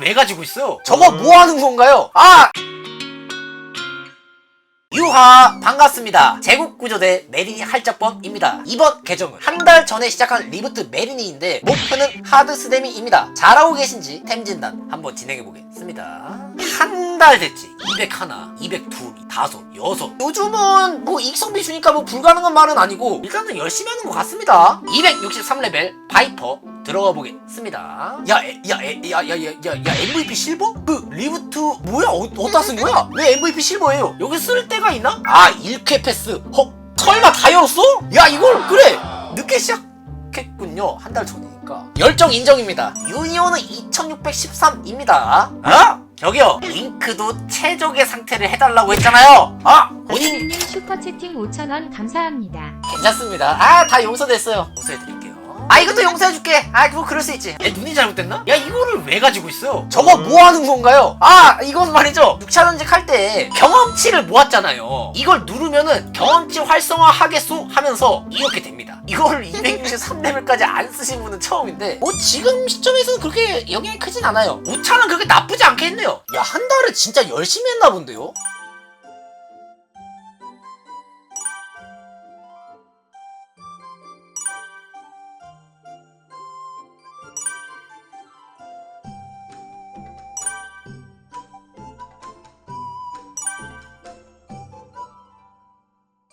왜 가지고 있어요? 저거 뭐 하는 건가요? 아! 유하 반갑습니다. 제국구조대 메리니 할작범입니다. 이번 계정은 한 달 전에 시작한 리부트 메리니인데 목표는 하드스데미입니다. 잘하고 계신지 템진단 한번 진행해보겠습니다. 한 달 됐지. 201, 202, 5, 6. 요즘은 뭐 익성비 주니까 뭐 불가능한 말은 아니고 일단은 열심히 하는 것 같습니다. 263레벨 바이퍼 들어가 보겠습니다. 야, 에, 야, 에, 야, 야, 야, 야, 야, MVP 실버? 그 리부트 뭐야? 어, 어디다 쓴 거야? 왜 MVP 실버예요? 여기 쓸 데가 있나? 아, 1쾌 패스. 헉, 설마 다 열었어? 야, 이걸 그래. 늦게 시작했군요. 한 달 전이니까. 열정 인정입니다. 유니온은 2613입니다. 아? 저기요. 잉크도 최적의 상태를 해달라고 했잖아요. 아, 본인 박사님 슈퍼채팅 5,000원 감사합니다. 괜찮습니다. 아, 다 용서됐어요. 용서해드릴게요. 아, 이것도 용서해줄게. 아, 그거 그럴 수 있지. 내 눈이 잘못됐나? 야, 이거를 왜 가지고 있어요? 저거 뭐 하는 건가요? 아, 이건 말이죠. 6차 전직 할 때 경험치를 모았잖아요. 이걸 누르면은 경험치 활성화 하겠소? 하면서 이렇게 됩니다. 이거를 263레벨까지 안 쓰신 분은 처음인데, 뭐 지금 시점에서는 그렇게 영향이 크진 않아요. 5차는 그렇게 나쁘지 않겠네요. 야, 한 달을 진짜 열심히 했나 본데요?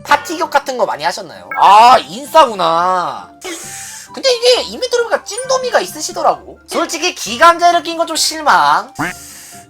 파티격 같은 거 많이 하셨나요? 아 인싸구나 근데 이게 이미 들어보니까 찐도미가 있으시더라고 솔직히 기간제를 낀 건 좀 실망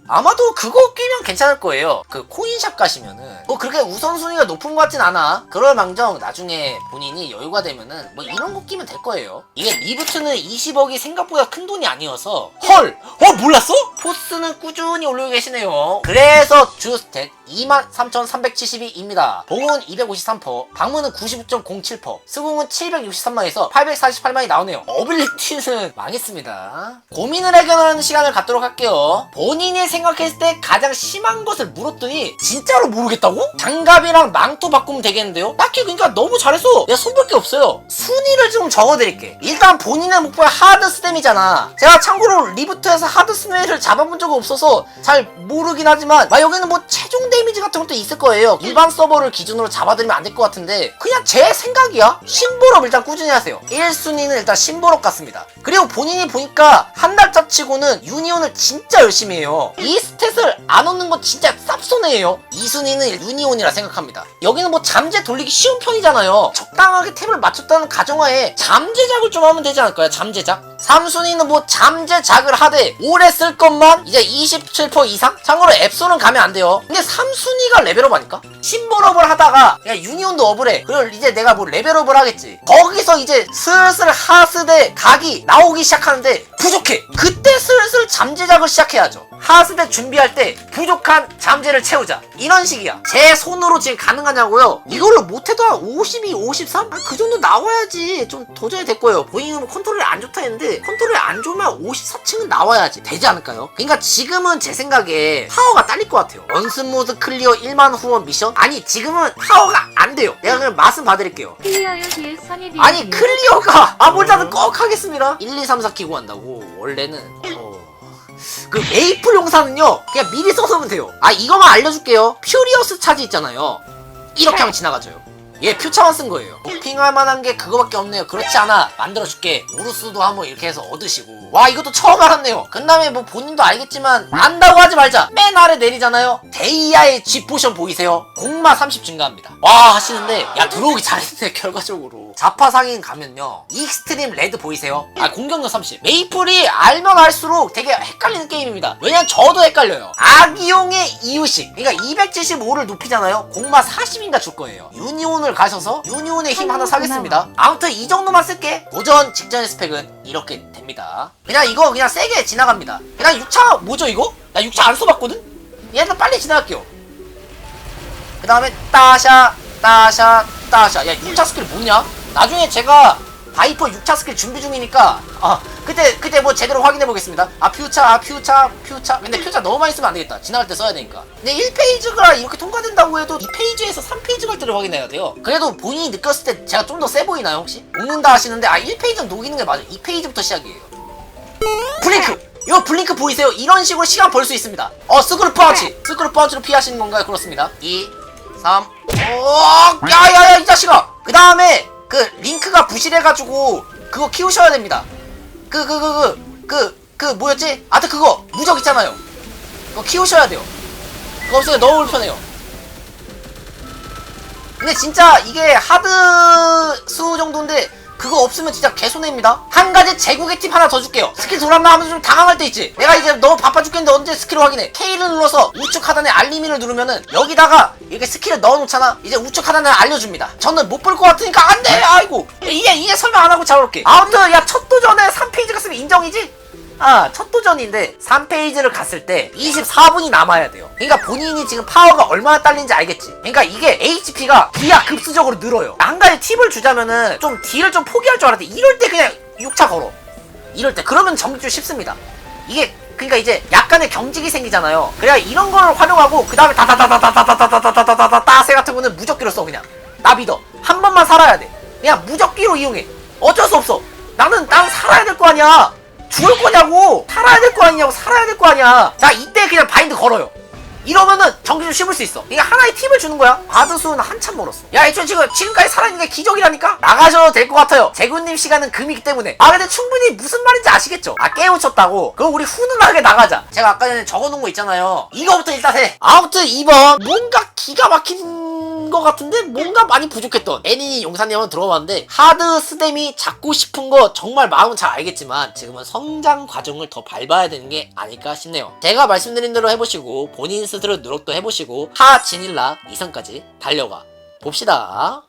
아마도 그거 끼면 괜찮을 거예요. 그 코인샵 가시면은 뭐 그렇게 우선순위가 높은 것 같진 않아. 그럴 망정 나중에 본인이 여유가 되면은 뭐 이런 거 끼면 될 거예요. 이게 리부트는 20억이 생각보다 큰 돈이 아니어서 헐! 어 몰랐어? 포스는 꾸준히 올리고 계시네요. 그래서 주스탯 23,372입니다. 봉은 253%, 방문은 99.07%, 수공은 763만에서 848만이 나오네요. 어빌리티는 망했습니다. 고민을 해결하는 시간을 갖도록 할게요. 본인이 생각했을 때 가장 심한 것을 물었더니 진짜로 모르겠다고? 장갑이랑 망토 바꾸면 되겠는데요? 딱히 그러니까 너무 잘했어. 내가 손볼 게 없어요. 순위를 좀 적어드릴게. 일단 본인의 목표가 하드 스템이잖아. 제가 참고로 리 부트에서 하드 스템을 잡아본 적은 없어서 잘 모르긴 하지만 막 여기는 뭐 최종 데미지 같은 것도 있을 거예요. 일반 서버를 기준으로 잡아드리면 안 될 것 같은데 그냥 제 생각이야. 신보럽 일단 꾸준히 하세요. 1순위는 일단 신보럽 같습니다. 그리고 본인이 보니까 한 달짜 치고는 유니온을 진짜 열심히 해요. 이 스탯을 안 얻는 건 진짜 쌉손해예요. 2순위는 유니온이라 생각합니다. 여기는 뭐 잠재 돌리기 쉬운 편이잖아요. 적당하게 탭을 맞췄다는 가정하에 잠재작을 좀 하면 되지 않을까요? 잠재작? 3순위는 뭐 잠재 작을 하되 오래 쓸 것만 이제 27% 이상? 참고로 앱소는 가면 안 돼요. 근데 3순위가 레벨업 아닐까? 심볼업을 하다가 야 유니온도 업을 해. 그리고 이제 내가 뭐 레벨업을 하겠지. 거기서 이제 슬슬 하스대 각이 나오기 시작하는데 부족해. 그때 슬슬 잠재작을 시작해야죠. 하스대 준비할 때 부족한 잠재를 채우자. 이런 식이야. 제 손으로 지금 가능하냐고요? 이걸로 못해도 한 52, 53? 아, 그 정도 나와야지. 좀 도전이 될 거예요. 뭐 컨트롤이 안 좋다 했는데 컨트롤이 안 좋으면 54층은 나와야지. 되지 않을까요? 그러니까 지금은 제 생각에 파워가 딸릴 것 같아요. 연습 모드 클리어 1만 후원 미션? 아니 지금은 파워가 안 돼요. 내가 그냥 말씀 봐드릴게요. 클리어요 딜 선입이 아니 클리어가 아 몰자는 꼭 하겠습니다 1, 2, 3, 4 키고 한다고 원래는 어... 그 메이플 용사는요 그냥 미리 써서면 돼요. 아 이거만 알려줄게요. 퓨리어스 차지 있잖아요. 이렇게 하면 지나가져요 얘 퓨차만 쓴 거예요. 도핑할 만한 게 그거밖에 없네요. 그렇지 않아. 만들어줄게. 우르스도 한번 이렇게 해서 얻으시고. 와 이것도 처음 알았네요. 그 다음에 뭐 본인도 알겠지만 안다고 하지 말자. 맨 아래 내리잖아요. 데이아의 G 포션 보이세요? 공마 30 증가합니다. 와 하시는데 야 들어오기 잘했네 결과적으로. 자파 상인 가면요. 익스트림 레드 보이세요? 아 공격력 30 메이플이 알면 알수록 되게 헷갈리는 게임입니다. 왜냐면 저도 헷갈려요. 악이용의 이유식. 그러니까 275를 높이잖아요. 공마 40인가 줄 거예요. 유니온을 가셔서 유니온의 힘 하나 사겠습니다. 아무튼 이 정도만 쓸게. 도전 직전의 스펙은 이렇게 됩니다. 그냥 이거 그냥 세게 지나갑니다. 그냥 6차 뭐죠 이거? 나 6차 안 써봤거든? 얘는 빨리 지나갈게요. 그 다음에 따샤 따샤 따샤. 야 6차 스킬 뭐냐? 나중에 제가 바이퍼 6차 스킬 준비 중이니까 아 그때 그때 뭐 제대로 확인해 보겠습니다 아 퓨차 아 퓨차 퓨차 근데 퓨차 너무 많이 쓰면 안 되겠다 지나갈 때 써야 되니까 근데 1페이지가 이렇게 통과된다고 해도 2페이지에서 3페이지 갈 때를 확인해야 돼요 그래도 본인이 느꼈을 때 제가 좀 더 세 보이나요 혹시? 녹는다 하시는데 아 1페이지는 녹이는 게 맞아 2페이지부터 시작이에요 블링크 이거 블링크 보이세요? 이런 식으로 시간 벌 수 있습니다. 어, 스크루 파우치. 스크루 파우치로 피하시는 건가요? 그렇습니다. 2, 3, 오, 야, 야, 야, 이 자식아! 그 다음에, 그, 링크가 부실해가지고, 그거 키우셔야 됩니다. 그, 그, 그, 그, 그, 그, 뭐였지? 아무튼 그거, 무적 있잖아요. 그거 키우셔야 돼요. 그거 없으면 너무 불편해요. 근데 진짜 이게 하드 수 정도인데 그거 없으면 진짜 개손해입니다. 한 가지 제국의 팁 하나 더 줄게요. 스킬 돌았나 하면서 좀 당황할 때 있지. 내가 이제 너무 바빠 죽겠는데 언제 스킬을 확인해. K를 눌러서 우측 하단에 알림이를 누르면은 여기다가 이렇게 스킬을 넣어놓잖아. 이제 우측 하단에 알려줍니다. 저는 못 볼 것 같으니까 안 돼. 아이고. 이해 이해 설명 안 하고 잡아올게. 아무튼 야 첫 도전에 3페이지 갔으면 인정이지? 아, 첫 도전인데 3페이지를 갔을 때 24분이 남아야 돼요. 그러니까 본인이 지금 파워가 얼마나 딸린지 알겠지. 그러니까 이게 HP가 기하 급수적으로 늘어요. 한 가지 팁을 주자면은 좀 딜을 좀 포기할 줄 알았는데 이럴 때 그냥 6차 걸어. 이럴 때 그러면 정주 쉽습니다. 이게 그러니까 이제 약간의 경직이 생기잖아요. 그래야 이런 걸 활용하고 그 다음에 다다다다다다다다다다다다다 따세 같은 거는 무적기로 써 그냥. 나 믿어. 한 번만 살아야 돼. 그냥 무적기로 이용해. 어쩔 수 없어. 나는 난 살아야 될 거 아니야. 죽을 거냐고. 살아야 될 거 아니냐고. 살아야 될 거 아니야. 자 이때 그냥 바인드 걸어요. 이러면은 정신 좀 씹을 수 있어. 이게 하나의 팁을 주는 거야. 바드수는 한참 멀었어. 야, 애초에 지금 지금까지 살아있는 게 기적이라니까? 나가셔도 될 것 같아요. 재군님 시간은 금이기 때문에. 아, 근데 충분히 무슨 말인지 아시겠죠? 아, 깨우쳤다고? 그럼 우리 훈훈하게 나가자. 제가 아까 전에 적어놓은 거 있잖아요. 이거부터 일단 해. 아무튼 2번. 뭔가 기가 막힌 것 같은데 뭔가 많이 부족했던 애니니 용사님 한번 들어봤는데 하드 스댐이 잡고 싶은 거 정말 마음은 잘 알겠지만 지금은 성장 과정을 더 밟아야 되는 게 아닐까 싶네요. 제가 말씀드린 대로 해보시고 본인 스스로 노력도 해보시고 하 지닐라 이선까지 달려가 봅시다.